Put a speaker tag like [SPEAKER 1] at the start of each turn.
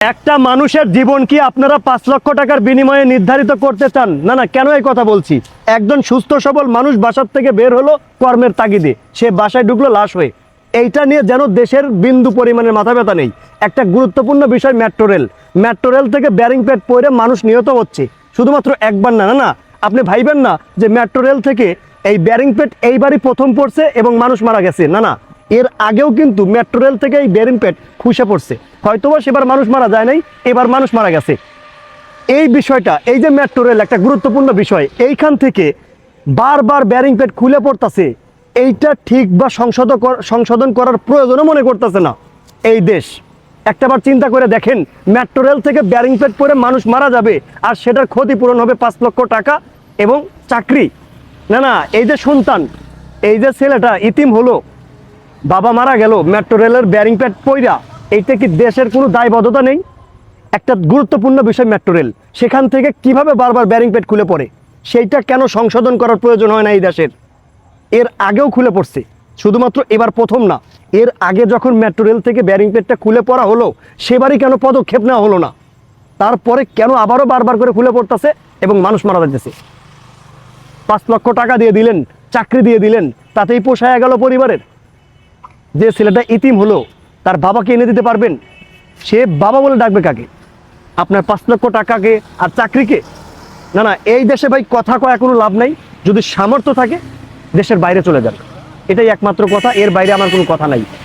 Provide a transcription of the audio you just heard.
[SPEAKER 1] একটা মানুষের জীবন কি আপনারা পাঁচ লক্ষ টাকার বিনিময়ে নির্ধারিত করতে চান? না না, কেন এই কথা বলছি? একজন সুস্থ, সবল মানুষ বাসার থেকে বের হলো কর্মের তাগিদে। সে বাসায় ঢুকলো লাশ হয়ে। এইটা নিয়ে যেন দেশের বিন্দু পরিমাণের মাথা ব্যথা নেই। একটা গুরুত্বপূর্ণ বিষয় মেট্রো রেল। মেট্রো রেল থেকে ব্যারিং প্যাড পরে মানুষ নিহত হচ্ছে। শুধুমাত্র একবার না না না, আপনি ভাইবেন না যে মেট্রো রেল থেকে এই ব্যারিং প্যাড এইবারই প্রথম পড়ছে এবং মানুষ মারা গেছে। না না এর আগেও কিন্তু মেট্রো রেল থেকে এই প্যাড খুশে পড়ছে। হয়তোবা সেবার মানুষ মারা যায় নাই, এবার মানুষ মারা গেছে। এই বিষয়টা, এই যে মেট্রো রেল একটা গুরুত্বপূর্ণ বিষয়, এইখান থেকে বারবার ব্যারিং প্যাড খুলে পড়তাছে। এইটা ঠিক বা সংশোধন সংশোধন করার প্রয়োজনও মনে করতেছে না এই দেশ। একটাবার চিন্তা করে দেখেন মেট্রো রেল থেকে ব্যারিং প্যাড পরে মানুষ মারা যাবে, আর সেটার ক্ষতিপূরণ হবে পাঁচ লক্ষ টাকা এবং চাকরি। না না, এই যে সন্তান, এই যে ছেলেটা ইতিম হলো বাবা মারা গেল মেট্রো রেলের ব্যারিং প্যাড পইরা। এইটা কি দেশের কোনো দায়বদ্ধতা নেই? একটা গুরুত্বপূর্ণ বিষয় মেট্রো রেল সেখান থেকে কীভাবে বারবার ব্যারিং প্যাড খুলে পড়ে? সেইটা কেন সংশোধন করার প্রয়োজন হয় না এই দেশের? এর আগেও খুলে পড়ছে। শুধুমাত্র এবার প্রথম না। এর আগে যখন মেট্রো রেল থেকে ব্যারিং প্যাডটা খুলে পড়া হলো, সেবারই কেন পদক্ষেপ নেওয়া হলো না? তারপরে কেন আবারও বারবার করে খুলে পড়তেছে এবং মানুষ মারা যাচ্ছে পাঁচ লক্ষ টাকা দিয়ে দিলেন, চাকরি দিয়ে দিলেন, তাতেই পোষায় গেল পরিবারের। যে ছেলেটা ইতিম হলো, তার বাবাকে এনে দিতে পারবেন। সে বাবা বলে ডাকবে কাকে? আপনার পাঁচ লক্ষ টাকাকে আর চাকরিকে? না না, এই দেশে ভাই কথা কয়া, কোনো লাভ নাই। যদি সামর্থ্য থাকে, দেশের বাইরে চলে যান। এটাই একমাত্র কথা, এর বাইরে আমার কোনো কথা নাই।